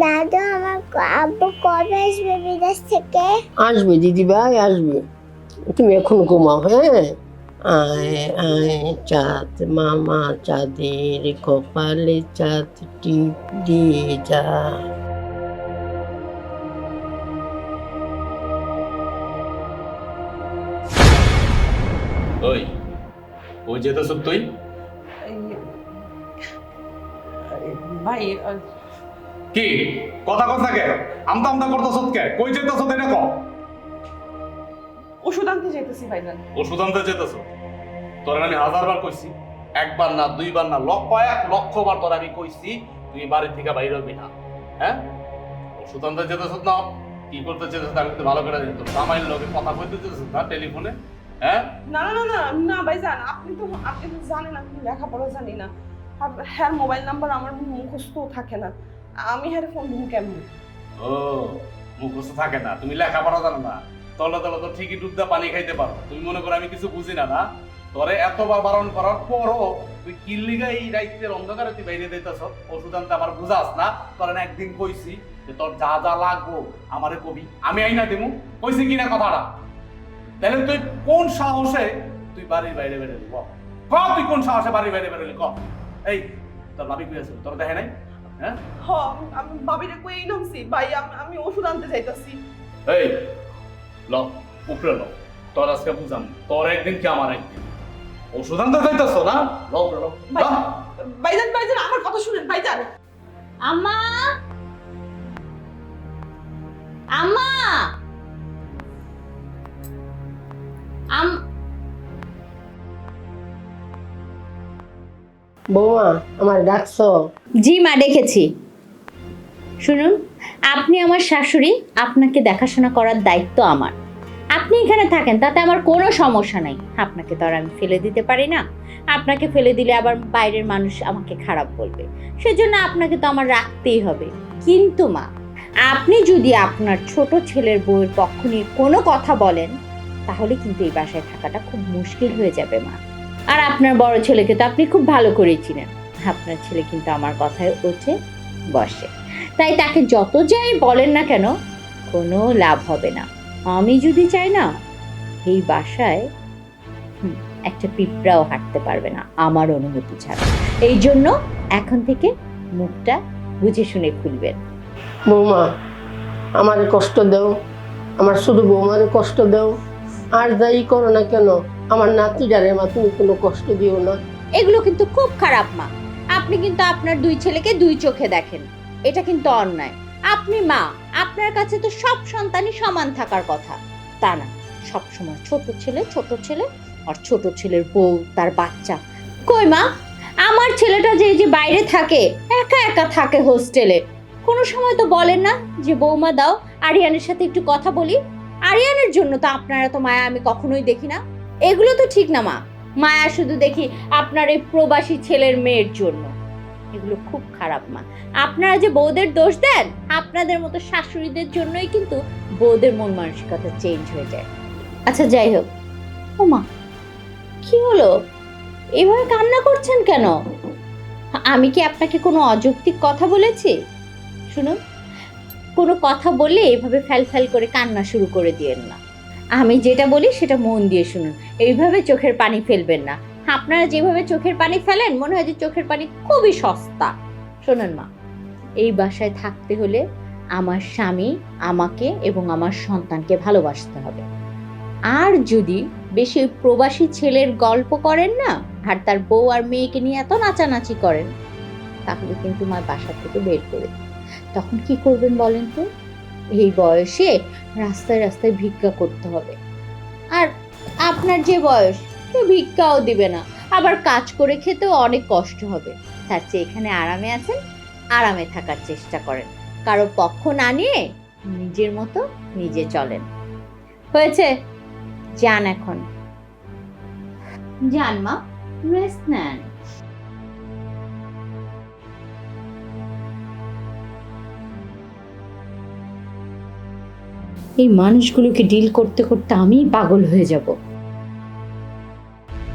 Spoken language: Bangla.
দাদু আমার আব্বু কবে আসবে বিদেশ থেকে? আসবে দিদি ভাই আসবে। তুমি এখন ঘুমাও হ্যাঁ? আয় আয় চাঁদ মামা চাঁদের কপালে চাঁদ টিপ দিয়ে যা। ওই ওই যেতেছ তুই? ভাই কি? কথা কথা কে আমতা আমতা করতেছ কে কই যেতেছ এটা ক? ওষুধ আনতে যেতেছি ভাইজান। ওষুধ আনতে যেতেছ তোর আমি হাজারবার কইছি একবার না দুইবার না লক্ষ এক লক্ষ বার তোর আমি কইছি তুই বাড়ি থেকে বাইরে হবি না। হ্যাঁ? ওষুধ আনতে যেতেছ না? কি করতে যেতেছ আমি তো ভালো করে জানি তোর জামাইয়ের লগে কথা কইতে যেতেছ না টেলিফোনে? হ্যাঁ? না না না না না ভাইজান আপনি তো আপনি তো জানেন আমি লেখাপড়া জানি না। আর হ্যাঁ মোবাইল নাম্বার আমার মুখস্থ থাকে না। আমি হ্যাঁ ফোন দিব কেমন? ও, মুখস্থ থাকে না, তুমি লেখাপড়া জানো না। তলে তলে তো ঠিকই ডুবদা পানি খাইতে পারো। তুমি মনে করো আমি কিছু বুঝি না না? তোরে এতবার বারণ করার পরও তুই কিল্লিগা এই রাইতের অন্ধকারে তুই বাইরে দিতেছ ওষুধ আনতে আমার বুঝাস না? তোর একদিন কইছি যে তোর যা যা লাগবো আমারে কবি, আমি আইনা দেবো কইছি কিনা কথাটা? তাহলে তুই কোন সাহসে তুই বাড়ির বাইরে বেরোলি ক। তুই কোন সাহসে বাড়ির বাইরে বেরোলি ক। এই, তোর ভাবি কই আছে? তোর দেখে নাই? হ্যাঁ? হ আমি বাবিরে কই নামছি। ভাই আমি আমি ওষুধ আনতে যাইতাছি। এই ল উপরে ল তোর আজকে বুঝাম তোর একদিন কি আমার একদিন? ওষুধ আনতে চাইতেছ না? ল উপরে ল ভাই ল। ভাইজান ভাইজান আমার কথা শুনেন ভাইজান। আম্মা! আম্মা! আম বৌমা, আমার ডাকছো? জি মা, ডেকেছি। শুনুন, আপনি আমার শাশুড়ি, আপনাকে দেখাশোনা করার দায়িত্ব আমার। আপনি এখানে থাকেন, তাতে আমার কোনো সমস্যা নাই। আপনাকে তো আর আমি ফেলে দিতে পারি না। আপনাকে ফেলে দিলে আবার বাইরের মানুষ আমাকে খারাপ বলবে। সেজন্য আপনাকে তো আমার রাখতেই হবে। কিন্তু মা, আপনি যদি আপনার ছোট ছেলের বউয়ের পক্ষ নিয়ে কোনো কথা বলেন, তাহলে কিন্তু এই বাসায় থাকাটা খুব মুশকিল হয়ে যাবে মা। আর আপনার বড় ছেলেকে তো আপনি খুব ভালো করেই চিনেন। আপনার ছেলে কিন্তু আমার কথায় ওঠে বসে। তাই তাকে যত যাই বলেন না কেন, কোনো লাভ হবে না। আমি যদি চাই না, এই বাসায় একটা পিঁপড়াও হাঁটতে পারবে না, আমার অনুমতি ছাড়া। এই জন্য এখন থেকে মুখটা বুঝে শুনে খুলবেন। বৌমা, আমারে কষ্ট দেও। আমার শুধু বৌমারে কষ্ট দেও। আর যাই করো না কেন আমার নাতিটারে মা, তুমি কোনো কষ্ট দিও না। এগুলো কিন্তু খুব খারাপ মা। আপনি কিন্তু আপনার দুই ছেলেকে দুই চোখে দেখেন। এটা কিন্তু অন্যায়। আপনি মা, আপনার কাছে তো সব সন্তানই সমান থাকার কথা। তা না, সব সময় ছোট ছেলে ছোট ছেলে, আর ছোট ছেলের বউ, তার বাচ্চা। কই মা, আমার ছেলেটা যে যে বাইরে থাকে, একা একা থাকে হোস্টেলে। কোনো সময় তো বলেন না যে, বৌমা দাও, আরিয়ানের সাথে একটু কথা বলি। আরিয়ানের জন্য তো আপনারা তো মায়া আমি কখনোই দেখি না। এগুলো তো ঠিক না, মা। মায়া শুধু দেখি আপনার এই প্রবাসী ছেলের মেয়ের জন্য। এগুলো খুব খারাপ, মা। আপনারা যে বউদের দোষ দেন, আপনাদের মতো শাশুড়িদের জন্যই কিন্তু বউদের মন মানসিকতা চেঞ্জ হয়ে যায়। আচ্ছা যাই হোক। ও মা, কি হলো? এভাবে কান্না করছেন কেন? আমি কি আপনাকে কোনো অযৌক্তিক কথা বলেছি? শুনুন, কোনো কথা বললে এভাবে ফ্যাল ফ্যাল করে কান্না শুরু করে দিয়েন না। আমি যেটা বলি সেটা মন দিয়ে শুনুন। এইভাবে চোখের পানি ফেলবেন না। আপনারা যেভাবে চোখের পানি ফেলেন, মনে হয় যে চোখের পানি খুবই সস্তা। শোনেন মা, এই বাসায় থাকতে হলে আমার স্বামী আমাকে এবং আমার সন্তানকে ভালোবাসতে হবে। আর যদি বেশি প্রবাসী ছেলের গল্প করেন না, আর তার বউ আর মেয়েকে নিয়ে এত নাচানাচি করেন, তাহলে কিন্তু মা বাসা থেকে বের করে। তখন কি করবেন বলেন তো? এই বয়সে রাস্তায় রাস্তায় ভিক্ষা করতে হবে। আর আপনার যে বয়স, কেউ ভিক্ষাও দিবে না। আবার কাজ করে খেতেও অনেক কষ্ট হবে। তার চেয়ে এখানে আরামে আছেন, আরামে থাকার চেষ্টা করেন। কারও পক্ষ না নিয়ে নিজের মতো নিজে চলেন। হয়েছে? যান এখন। যান মা রেস্ট নেন। এই মানুষগুলোকে ডিল করতে করতে আমি পাগল হয়ে যাব।